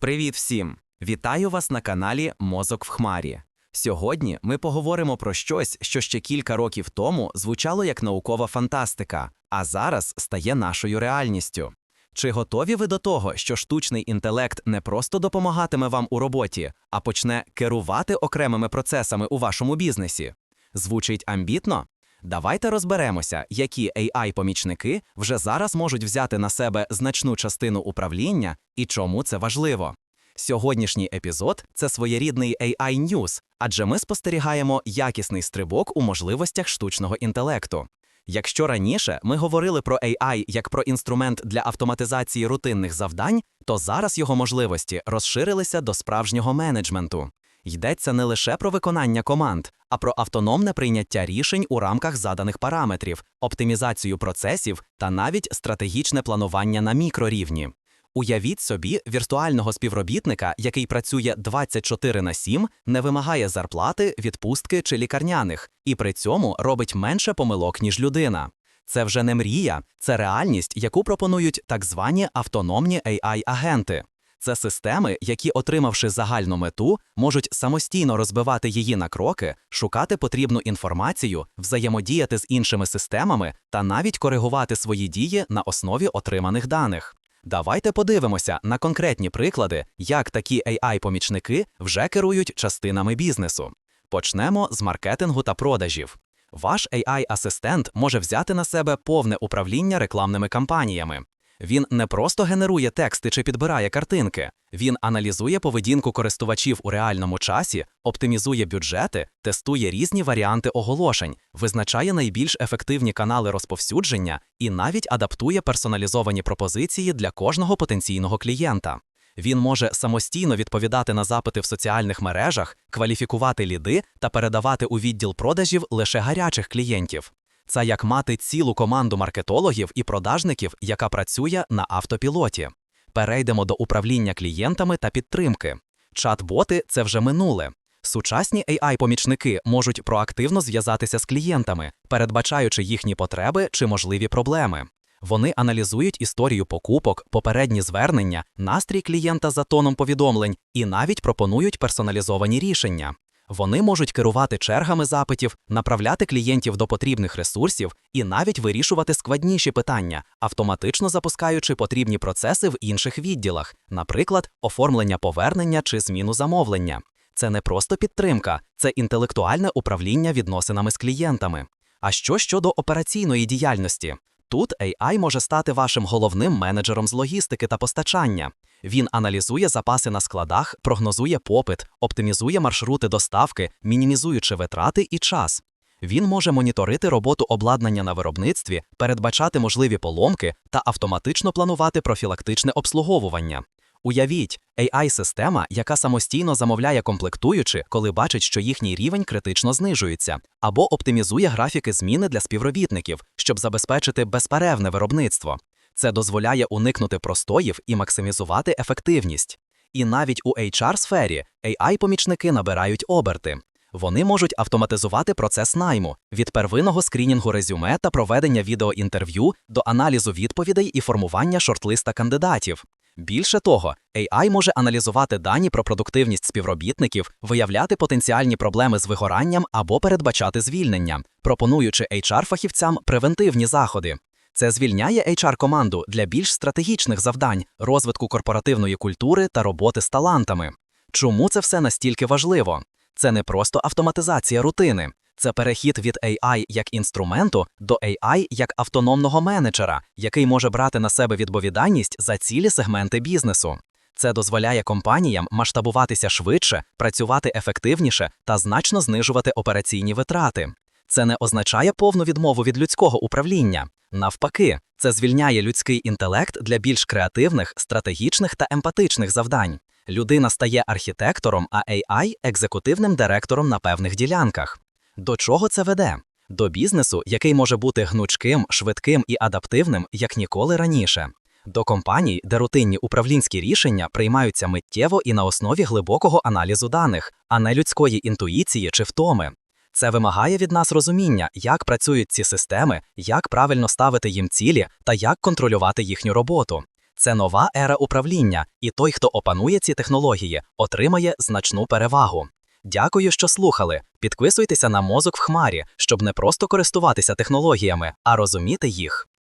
Привіт всім! Вітаю вас на каналі Мозок в Хмарі. Сьогодні ми поговоримо про щось, що ще кілька років тому звучало як наукова фантастика, а зараз стає нашою реальністю. Чи готові ви до того, що штучний інтелект не просто допомагатиме вам у роботі, а почне керувати окремими процесами у вашому бізнесі? Звучить амбітно? Давайте розберемося, які AI-помічники вже зараз можуть взяти на себе значну частину управління і чому це важливо. Сьогоднішній епізод це своєрідний AI News, адже ми спостерігаємо якісний стрибок у можливостях штучного інтелекту. Якщо раніше ми говорили про AI як про інструмент для автоматизації рутинних завдань, то зараз його можливості розширилися до справжнього менеджменту. Йдеться не лише про виконання команд, а про автономне прийняття рішень у рамках заданих параметрів, оптимізацію процесів та навіть стратегічне планування на мікрорівні. Уявіть собі віртуального співробітника, який працює 24 на 7, не вимагає зарплати, відпустки чи лікарняних, і при цьому робить менше помилок, ніж людина. Це вже не мрія, це реальність, яку пропонують так звані автономні AI-агенти. Це системи, які, отримавши загальну мету, можуть самостійно розбивати її на кроки, шукати потрібну інформацію, взаємодіяти з іншими системами та навіть коригувати свої дії на основі отриманих даних. Давайте подивимося на конкретні приклади, як такі AI-помічники вже керують частинами бізнесу. Почнемо з маркетингу та продажів. Ваш AI-асистент може взяти на себе повне управління рекламними кампаніями. Він не просто генерує тексти чи підбирає картинки, він аналізує поведінку користувачів у реальному часі, оптимізує бюджети, тестує різні варіанти оголошень, визначає найбільш ефективні канали розповсюдження і навіть адаптує персоналізовані пропозиції для кожного потенційного клієнта. Він може самостійно відповідати на запити в соціальних мережах, кваліфікувати ліди та передавати у відділ продажів лише гарячих клієнтів. Це як мати цілу команду маркетологів і продажників, яка працює на автопілоті. Перейдемо до управління клієнтами та підтримки. Чат-боти це вже минуле. Сучасні AI-помічники можуть проактивно зв'язатися з клієнтами, передбачаючи їхні потреби чи можливі проблеми. Вони аналізують історію покупок, попередні звернення, настрій клієнта за тоном повідомлень і навіть пропонують персоналізовані рішення. Вони можуть керувати чергами запитів, направляти клієнтів до потрібних ресурсів і навіть вирішувати складніші питання, автоматично запускаючи потрібні процеси в інших відділах, наприклад, оформлення повернення чи зміну замовлення. Це не просто підтримка, це інтелектуальне управління відносинами з клієнтами. А що щодо операційної діяльності? Тут AI може стати вашим головним менеджером з логістики та постачання. Він аналізує запаси на складах, прогнозує попит, оптимізує маршрути доставки, мінімізуючи витрати і час. Він може моніторити роботу обладнання на виробництві, передбачати можливі поломки та автоматично планувати профілактичне обслуговування. Уявіть, AI-система, яка самостійно замовляє комплектуючи, коли бачить, що їхній рівень критично знижується, або оптимізує графіки зміни для співробітників, щоб забезпечити безперервне виробництво. Це дозволяє уникнути простоїв і максимізувати ефективність. І навіть у HR-сфері AI-помічники набирають оберти. Вони можуть автоматизувати процес найму від первинного скрінінгу резюме та проведення відеоінтерв'ю до аналізу відповідей і формування шортлиста кандидатів. Більше того, AI може аналізувати дані про продуктивність співробітників, виявляти потенціальні проблеми з вигоранням або передбачати звільнення, пропонуючи HR-фахівцям превентивні заходи. Це звільняє HR-команду для більш стратегічних завдань, розвитку корпоративної культури та роботи з талантами. Чому це все настільки важливо? Це не просто автоматизація рутини, це перехід від AI як інструменту до AI як автономного менеджера, який може брати на себе відповідальність за цілі сегменти бізнесу. Це дозволяє компаніям масштабуватися швидше, працювати ефективніше та значно знижувати операційні витрати. Це не означає повну відмову від людського управління. Навпаки, це звільняє людський інтелект для більш креативних, стратегічних та емпатичних завдань. Людина стає архітектором, а AI – екзекутивним директором на певних ділянках. До чого це веде? До бізнесу, який може бути гнучким, швидким і адаптивним, як ніколи раніше. До компаній, де рутинні управлінські рішення приймаються миттєво і на основі глибокого аналізу даних, а не людської інтуїції чи втоми. Це вимагає від нас розуміння, як працюють ці системи, як правильно ставити їм цілі та як контролювати їхню роботу. Це нова ера управління, і той, хто опанує ці технології, отримає значну перевагу. Дякую, що слухали. Підписуйтеся на мозок в хмарі, щоб не просто користуватися технологіями, а розуміти їх.